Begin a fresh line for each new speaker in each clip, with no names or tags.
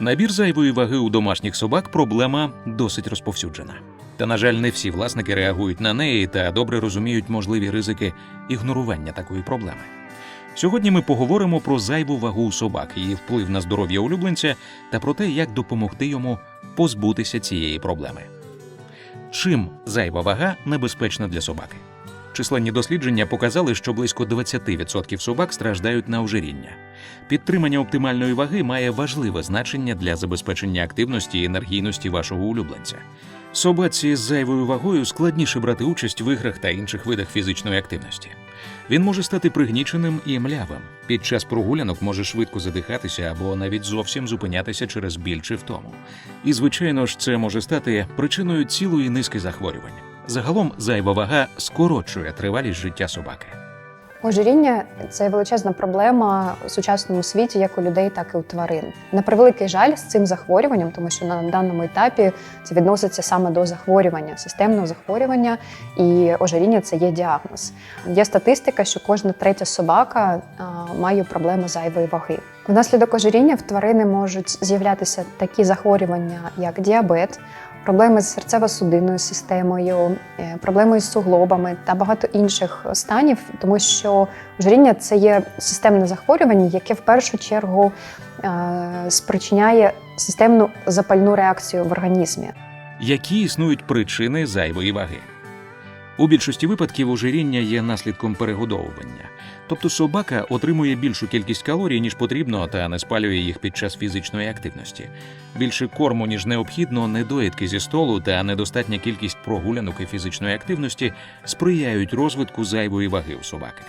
Набір зайвої ваги у домашніх собак проблема досить розповсюджена. Та, на жаль, не всі власники реагують на неї та добре розуміють можливі ризики ігнорування такої проблеми. Сьогодні ми поговоримо про зайву вагу у собак, її вплив на здоров'я улюбленця та про те, як допомогти йому позбутися цієї проблеми. Чим зайва вага небезпечна для собаки? Численні дослідження показали, що близько 20% собак страждають на ожиріння. Підтримання оптимальної ваги має важливе значення для забезпечення активності і енергійності вашого улюбленця. Собаці з зайвою вагою складніше брати участь в іграх та інших видах фізичної активності. Він може стати пригніченим і млявим. Під час прогулянок може швидко задихатися або навіть зовсім зупинятися через біль чи втому. І, звичайно ж, це може стати причиною цілої низки захворювань. Загалом зайва вага скорочує тривалість життя собаки.
Ожиріння це величезна проблема у сучасному світі, як у людей, так і у тварин. На превеликий жаль з цим захворюванням, тому що на даному етапі це відноситься саме до захворювання, системного захворювання, і ожиріння це є діагноз. Є статистика, що кожна третя собака має проблеми зайвої ваги. Внаслідок ожиріння в тварини можуть з'являтися такі захворювання, як діабет. Проблеми з серцево-судинною системою, е, проблеми з суглобами та багато інших станів, тому що ожиріння це є системне захворювання, яке в першу чергу е, спричиняє системну запальну реакцію в організмі.
Які існують причини зайвої ваги? У більшості випадків ожиріння є наслідком перегодовування, тобто собака отримує більшу кількість калорій, ніж потрібно, та не спалює їх під час фізичної активності. Більше корму, ніж необхідно, недоїдки зі столу та недостатня кількість прогулянок і фізичної активності сприяють розвитку зайвої ваги у собаки.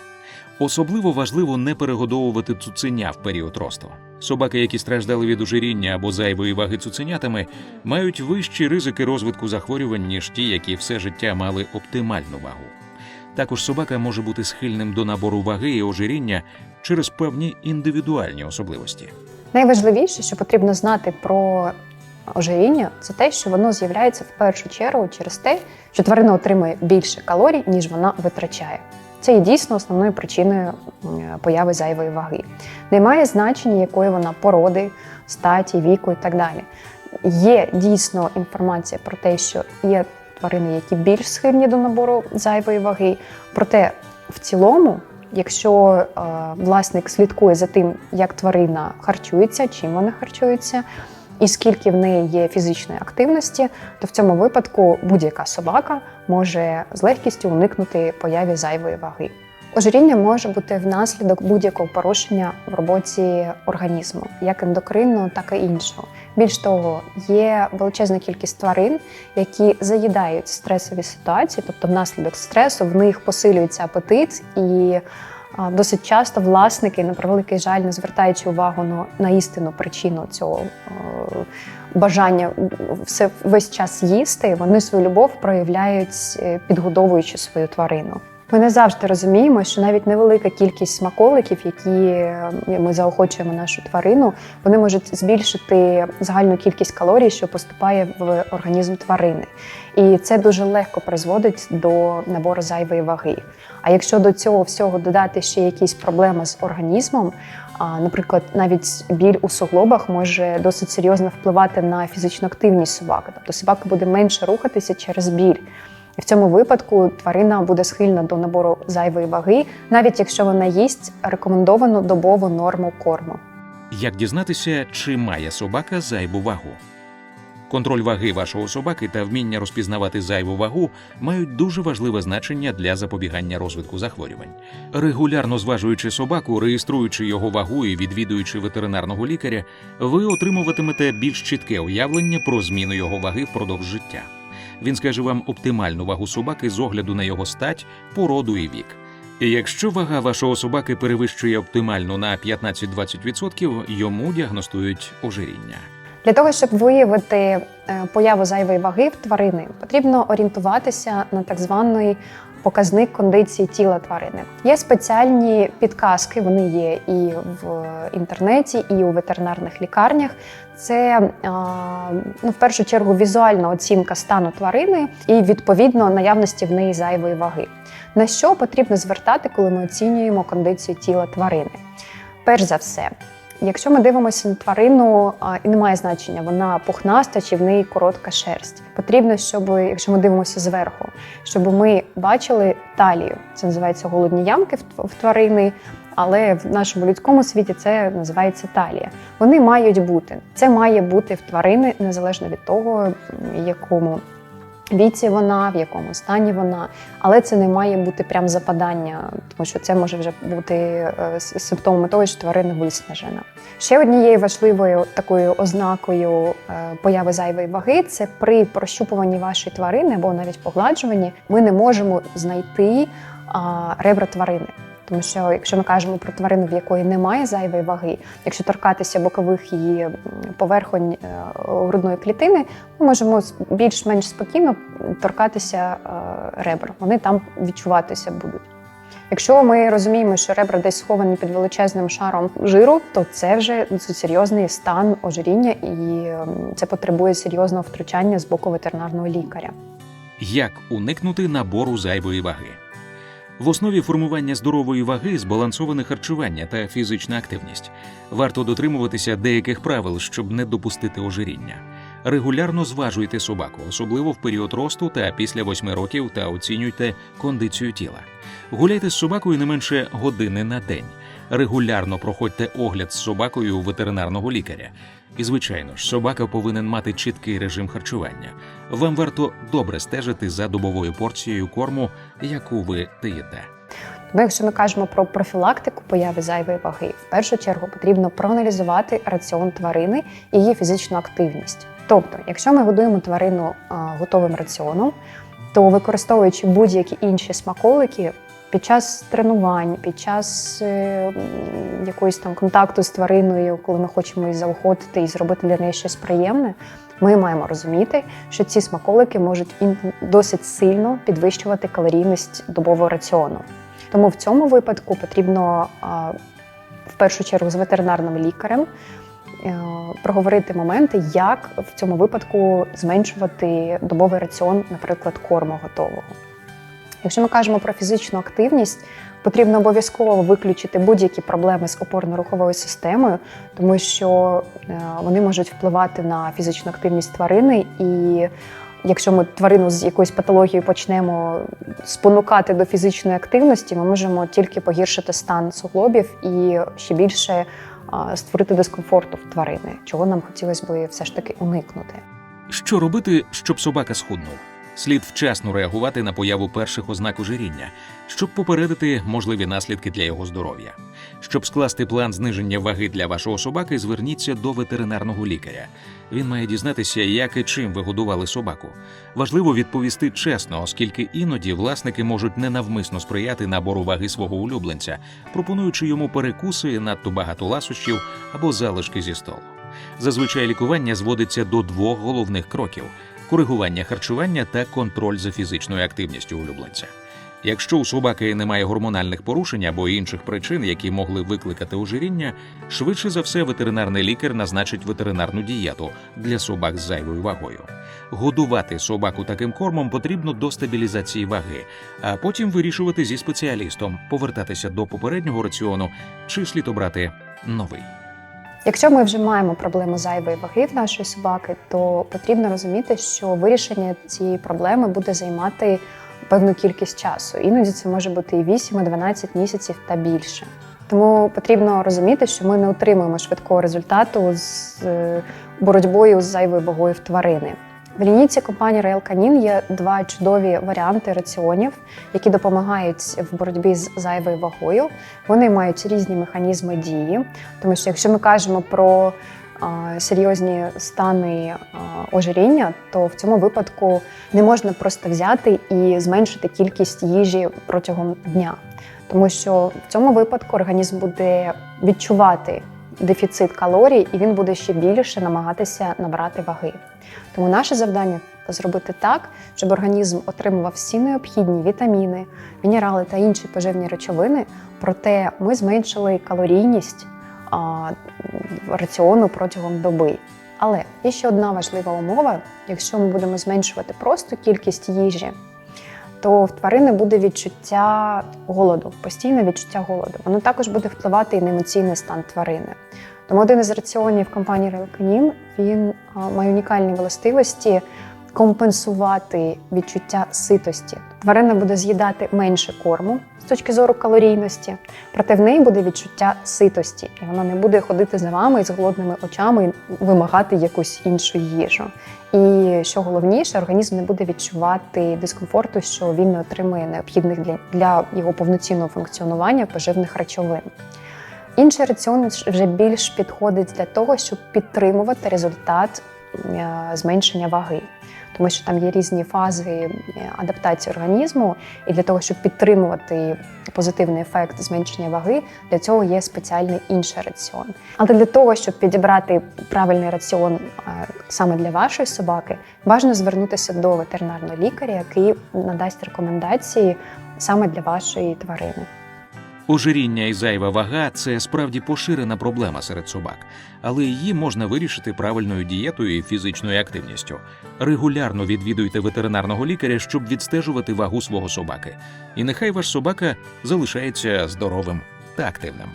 Особливо важливо не перегодовувати цуценя в період росту. Собаки, які страждали від ожиріння або зайвої ваги цуценятами, мають вищі ризики розвитку захворювань, ніж ті, які все життя мали оптимальну вагу. Також собака може бути схильним до набору ваги і ожиріння через певні індивідуальні особливості.
Найважливіше, що потрібно знати про ожиріння, це те, що воно з'являється в першу чергу через те, що тварина отримує більше калорій, ніж вона витрачає. Це є дійсно основною причиною появи зайвої ваги. Немає значення, якої вона породи, статі, віку і так далі. Є дійсно інформація про те, що є тварини, які більш схильні до набору зайвої ваги. Проте в цілому, якщо е, власник слідкує за тим, як тварина харчується, чим вона харчується, і скільки в неї є фізичної активності, то в цьому випадку будь-яка собака може з легкістю уникнути появі зайвої ваги. Ожиріння може бути внаслідок будь-якого порушення в роботі організму, як ендокринного, так і іншого. Більш того, є величезна кількість тварин, які заїдають стресові ситуації, тобто внаслідок стресу в них посилюється апетит і Досить часто власники, на превеликий жаль, не звертаючи увагу на, на істинну причину цього е, бажання все весь час їсти, вони свою любов проявляють, е, підгодовуючи свою тварину. Ми не завжди розуміємо, що навіть невелика кількість смаколиків, які е, ми заохочуємо нашу тварину, вони можуть збільшити загальну кількість калорій, що поступає в організм тварини. І це дуже легко призводить до набору зайвої ваги. А якщо до цього всього додати ще якісь проблеми з організмом, наприклад, навіть біль у суглобах може досить серйозно впливати на фізичну активність собаки, тобто собака буде менше рухатися через біль. І в цьому випадку тварина буде схильна до набору зайвої ваги, навіть якщо вона їсть рекомендовану добову норму корму.
Як дізнатися, чи має собака зайву вагу? Контроль ваги вашого собаки та вміння розпізнавати зайву вагу мають дуже важливе значення для запобігання розвитку захворювань. Регулярно зважуючи собаку, реєструючи його вагу і відвідуючи ветеринарного лікаря, ви отримуватимете більш чітке уявлення про зміну його ваги впродовж життя. Він скаже вам оптимальну вагу собаки з огляду на його стать, породу і вік. І якщо вага вашого собаки перевищує оптимальну на 15-20%, йому діагностують ожиріння.
Для того, щоб виявити е, появу зайвої ваги в тварини, потрібно орієнтуватися на так званий показник кондиції тіла тварини. Є спеціальні підказки, вони є і в інтернеті, і у ветеринарних лікарнях. Це ну, в першу чергу візуальна оцінка стану тварини і відповідно наявності в неї зайвої ваги. На що потрібно звертати, коли ми оцінюємо кондицію тіла тварини? Перш за все, Якщо ми дивимося на тварину, і немає значення, вона пухнаста чи в неї коротка шерсть. Потрібно, щоб, якщо ми дивимося зверху, щоб ми бачили талію. Це називається голодні ямки в тв- тварини, але в нашому людському світі це називається талія. Вони мають бути. Це має бути в тварини незалежно від того, якому віці вона, в якому стані вона. Але це не має бути прям западання, тому що це може вже бути е, симптомами того, що тварина виснажена. Ще однією важливою такою ознакою е, появи зайвої ваги це при прощупуванні вашої тварини або навіть погладжуванні ми не можемо знайти ребра тварини. Тому що якщо ми кажемо про тварину, в якої немає зайвої ваги, якщо торкатися бокових її поверхонь е, грудної клітини, ми можемо більш-менш спокійно торкатися е, ребр. Вони там відчуватися будуть. Якщо ми розуміємо, що ребра десь сховані під величезним шаром жиру, то це вже серйозний стан ожиріння, і це потребує серйозного втручання з боку ветеринарного лікаря.
Як уникнути набору зайвої ваги? В основі формування здорової ваги збалансоване харчування та фізична активність. Варто дотримуватися деяких правил, щоб не допустити ожиріння. Регулярно зважуйте собаку, особливо в період росту та після 8 років, та оцінюйте кондицію тіла. Гуляйте з собакою не менше години на день. Регулярно проходьте огляд з собакою у ветеринарного лікаря. І, звичайно ж, собака повинен мати чіткий режим харчування. Вам варто добре стежити за добовою порцією корму, яку ви даєте.
Тому, якщо ми кажемо про профілактику появи зайвої ваги, в першу чергу потрібно проаналізувати раціон тварини і її фізичну активність. Тобто, якщо ми годуємо тварину готовим раціоном, то використовуючи будь-які інші смаколики під час тренувань, під час е, якоїсь там контакту з твариною, коли ми хочемо її заохотити і зробити для неї щось приємне, ми маємо розуміти, що ці смаколики можуть досить сильно підвищувати калорійність добового раціону. Тому в цьому випадку потрібно а, в першу чергу з ветеринарним лікарем е, проговорити моменти, як в цьому випадку зменшувати добовий раціон, наприклад, корму готового. Якщо ми кажемо про фізичну активність, потрібно обов'язково виключити будь-які проблеми з опорно-руховою системою, тому що е, вони можуть впливати на фізичну активність тварини і. Якщо ми тварину з якоюсь патологією почнемо спонукати до фізичної активності, ми можемо тільки погіршити стан суглобів і ще більше створити дискомфорту в тварини, чого нам хотілося б все ж таки уникнути.
Що робити, щоб собака схуднув? Слід вчасно реагувати на появу перших ознак ожиріння, щоб попередити можливі наслідки для його здоров'я. Щоб скласти план зниження ваги для вашого собаки, зверніться до ветеринарного лікаря. Він має дізнатися, як і чим ви годували собаку. Важливо відповісти чесно, оскільки іноді власники можуть ненавмисно сприяти набору ваги свого улюбленця, пропонуючи йому перекуси, надто багато ласощів або залишки зі столу. Зазвичай лікування зводиться до двох головних кроків: коригування харчування та контроль за фізичною активністю улюбленця. Якщо у собаки немає гормональних порушень або інших причин, які могли викликати ожиріння, швидше за все ветеринарний лікар назначить ветеринарну дієту для собак з зайвою вагою. Годувати собаку таким кормом потрібно до стабілізації ваги, а потім вирішувати зі спеціалістом, повертатися до попереднього раціону чи слід обрати новий.
Якщо ми вже маємо проблему зайвої ваги в нашої собаки, то потрібно розуміти, що вирішення цієї проблеми буде займати певну кількість часу. Іноді це може бути і 8, і 12 місяців та більше. Тому потрібно розуміти, що ми не отримуємо швидкого результату з е, боротьбою з зайвою вагою в тварини. В лінійці компанії Royal Canin є два чудові варіанти раціонів, які допомагають в боротьбі з зайвою вагою. Вони мають різні механізми дії, тому що якщо ми кажемо про серйозні стани ожиріння, то в цьому випадку не можна просто взяти і зменшити кількість їжі протягом дня, тому що в цьому випадку організм буде відчувати дефіцит калорій, і він буде ще більше намагатися набрати ваги. Тому наше завдання зробити так, щоб організм отримував всі необхідні вітаміни, мінерали та інші поживні речовини, проте ми зменшили калорійність раціону протягом доби. Але є ще одна важлива умова: якщо ми будемо зменшувати просто кількість їжі, то в тварини буде відчуття голоду, постійне відчуття голоду. Воно також буде впливати і на емоційний стан тварини. Тому один із раціонів компанії Релканін він має унікальні властивості компенсувати відчуття ситості. Тварина буде з'їдати менше корму з точки зору калорійності, проте в неї буде відчуття ситості, і вона не буде ходити за вами з голодними очами вимагати якусь іншу їжу. І що головніше, організм не буде відчувати дискомфорту, що він не отримує необхідних для, для його повноцінного функціонування поживних речовин. Інший раціон вже більш підходить для того, щоб підтримувати результат е, зменшення ваги, тому що там є різні фази е, адаптації організму, і для того, щоб підтримувати позитивний ефект зменшення ваги, для цього є спеціальний інший раціон. Але для того, щоб підібрати правильний раціон е, саме для вашої собаки, бажано звернутися до ветеринарного лікаря, який надасть рекомендації саме для вашої тварини.
Ожиріння і зайва вага це справді поширена проблема серед собак, але її можна вирішити правильною дієтою і фізичною активністю. Регулярно відвідуйте ветеринарного лікаря, щоб відстежувати вагу свого собаки. І нехай ваш собака залишається здоровим та активним.